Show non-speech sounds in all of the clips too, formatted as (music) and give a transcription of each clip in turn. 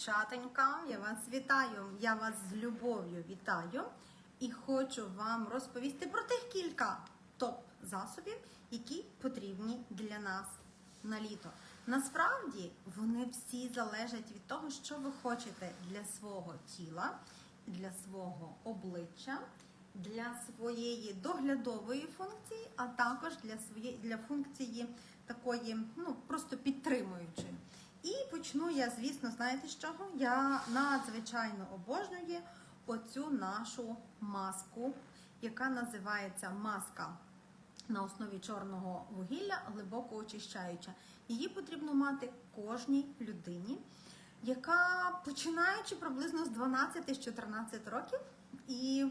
Дівчатонька, я вас вітаю, я вас з любов'ю вітаю і хочу вам розповісти про тих кілька топ-засобів, які потрібні для нас на літо. Насправді вони всі залежать від того, що ви хочете для свого тіла, для свого обличчя, для своєї доглядової функції, а також для своєї для функції такої, ну просто підтримуючої. І почну я, звісно, знаєте з чого? Я надзвичайно обожнюю оцю нашу маску, яка називається маска на основі чорного вугілля, глибоко очищаюча. Її потрібно мати кожній людині, яка починаючи приблизно з 12-14 років, і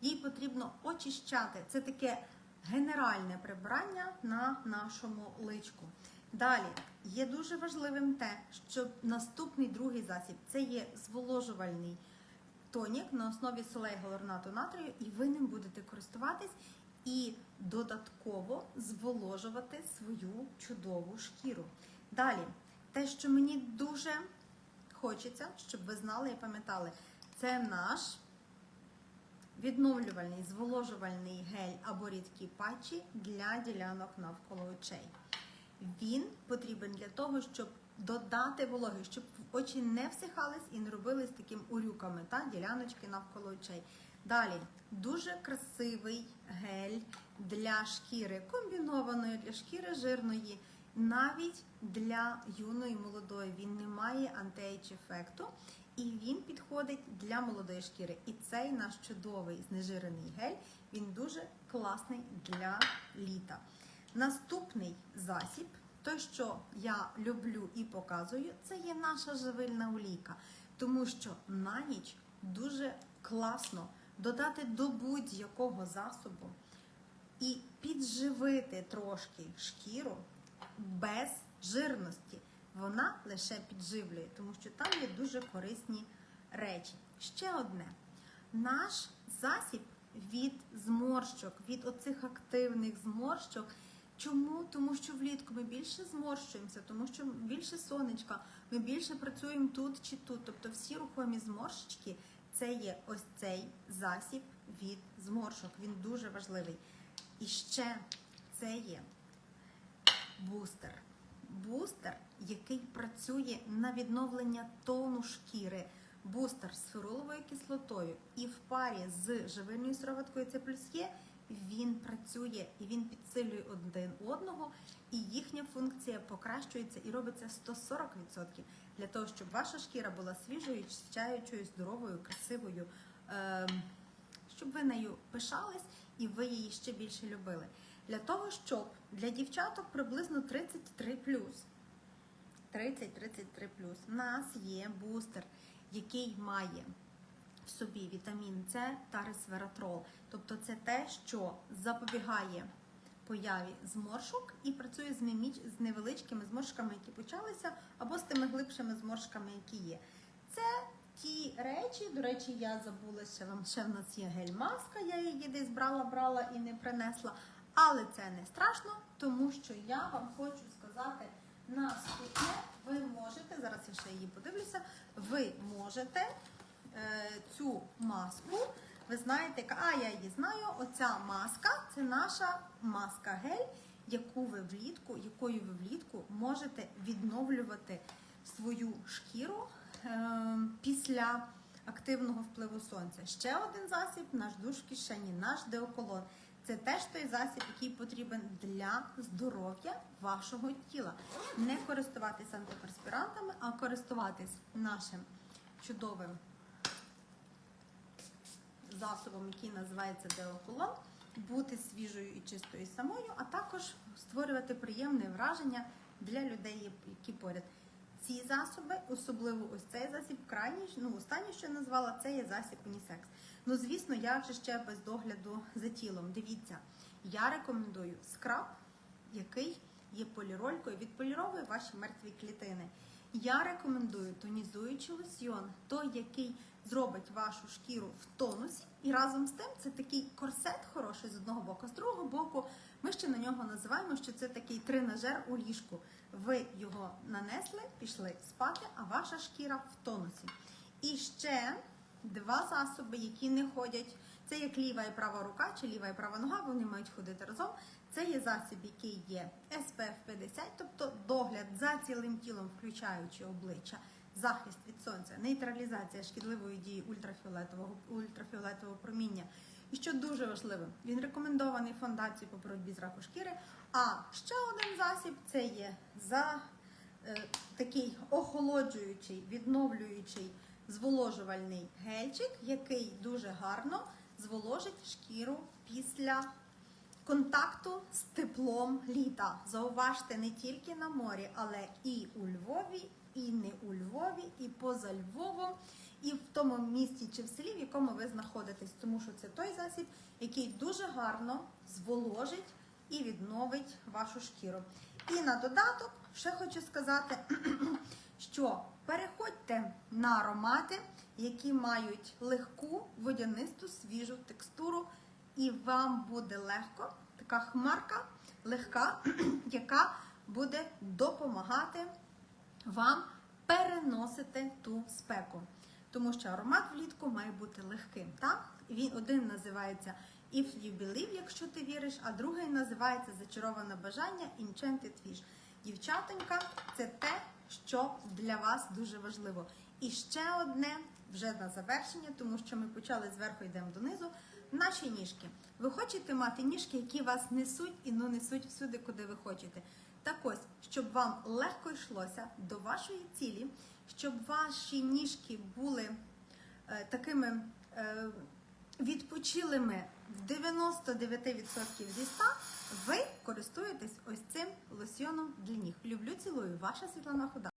їй потрібно очищати. Це таке генеральне прибирання на нашому личку. Далі є дуже важливим те, що наступний другий засіб це є зволожувальний тонік на основі солей галорнату натрію, і ви ним будете користуватись і додатково зволожувати свою чудову шкіру. Далі, те, що мені дуже хочеться, щоб ви знали і пам'ятали, це наш відновлювальний зволожувальний гель або рідкі патчі для ділянок навколо очей. Він потрібен для того, щоб додати вологи, щоб очі не всихались і не робились таким урюками та діляночки навколо очей. Далі дуже красивий гель для шкіри, комбінованої для шкіри жирної, навіть для юної молодої. Він не має антиейдж ефекту. І він підходить для молодої шкіри. І цей наш чудовий знежирений гель, він дуже класний для літа. Наступний засіб, той, що я люблю і показую, це є наша живильна олійка. Тому що на ніч дуже класно додати до будь-якого засобу і підживити трошки шкіру без жирності. Вона лише підживлює, тому що там є дуже корисні речі. Ще одне: наш засіб від зморщок, від оцих активних зморщок. Чому? Тому що влітку ми більше зморщуємося, тому що більше сонечка, ми більше працюємо тут чи тут. Тобто всі рухомі зморщички це є ось цей засіб від зморшок. Він дуже важливий. І ще це є бустер. Бустер, який працює на відновлення тону шкіри. Бустер з феруловою кислотою і в парі з живильною сироваткою це плюс є, він працює і він підсилює один одного, і їхня функція покращується і робиться 140% для того, щоб ваша шкіра була свіжою, чищаючою, здоровою, красивою, ем, щоб ви нею пишались і ви її ще більше любили. Для того, щоб для дівчаток приблизно 33 30-33 у нас є бустер, який має в собі вітамін С та ресвератрол. Тобто це те, що запобігає появі зморшок і працює з, невеличкими зморшками, які почалися, або з тими глибшими зморшками, які є. Це ті речі, до речі, я забула, що вам ще в нас є гель-маска, я її десь брала, брала і не принесла. Але це не страшно, тому що я вам хочу сказати наступне. Ви можете, зараз я ще її подивлюся, ви можете цю маску, ви знаєте, а я її знаю, оця маска це наша маска гель, якою ви влітку можете відновлювати свою шкіру е, після активного впливу сонця. Ще один засіб, наш душ в кишені, наш деоколон. Це теж той засіб, який потрібен для здоров'я вашого тіла. Не користуватися антиперспірантами, а користуватись нашим чудовим засобом, який називається деоколон, бути свіжою і чистою самою, а також створювати приємне враження для людей, які поряд. Ці засоби, особливо ось цей засіб, крайній, ну останнє, що я назвала, це є засіб унісекс. Ну, звісно, я вже ще без догляду за тілом. Дивіться, я рекомендую скраб, який є поліролькою, відполіровує ваші мертві клітини. Я рекомендую тонізуючий лосьйон, той, який зробить вашу шкіру в тонусі, і разом з тим це такий корсет хороший з одного боку, з другого боку, ми ще на нього називаємо, що це такий тренажер у ліжку. ви його нанесли, пішли спати, а ваша шкіра в тонусі. І ще два засоби, які не ходять. Це як ліва і права рука чи ліва і права нога, вони мають ходити разом. Це є засіб, який є SPF 50, тобто догляд за цілим тілом, включаючи обличчя, захист від сонця, нейтралізація шкідливої дії ультрафіолетового ультрафіолетового проміння. І що дуже важливо, він рекомендований фондацією по боротьбі з раку шкіри. А ще один засіб це є за е, такий охолоджуючий, відновлюючий зволожувальний гельчик, який дуже гарно зволожить шкіру після контакту з теплом літа. Зауважте не тільки на морі, але і у Львові, і не у Львові, і поза Львовом, і в тому місті чи в селі, в якому ви знаходитесь, тому що це той засіб, який дуже гарно зволожить і відновить вашу шкіру. І на додаток ще хочу сказати, (clears throat) що переходьте на аромати, які мають легку водянисту свіжу текстуру, і вам буде легко, така хмарка легка, (clears throat) яка буде допомагати вам переносити ту спеку. Тому що аромат влітку має бути легким. Так? Він один називається If You Believe, якщо ти віриш, а другий називається Зачароване бажання Enchanted Wish. Дівчатонька, це те, що для вас дуже важливо. І ще одне вже на завершення, тому що ми почали зверху, йдемо донизу. Наші ніжки. Ви хочете мати ніжки, які вас несуть і ну несуть всюди, куди ви хочете. Так ось, щоб вам легко йшлося до вашої цілі, щоб ваші ніжки були е, такими е, відпочилими в 99% зі 100, ви користуєтесь ось цим лосьйоном для ніг. Люблю, цілую, ваша Світлана Худа.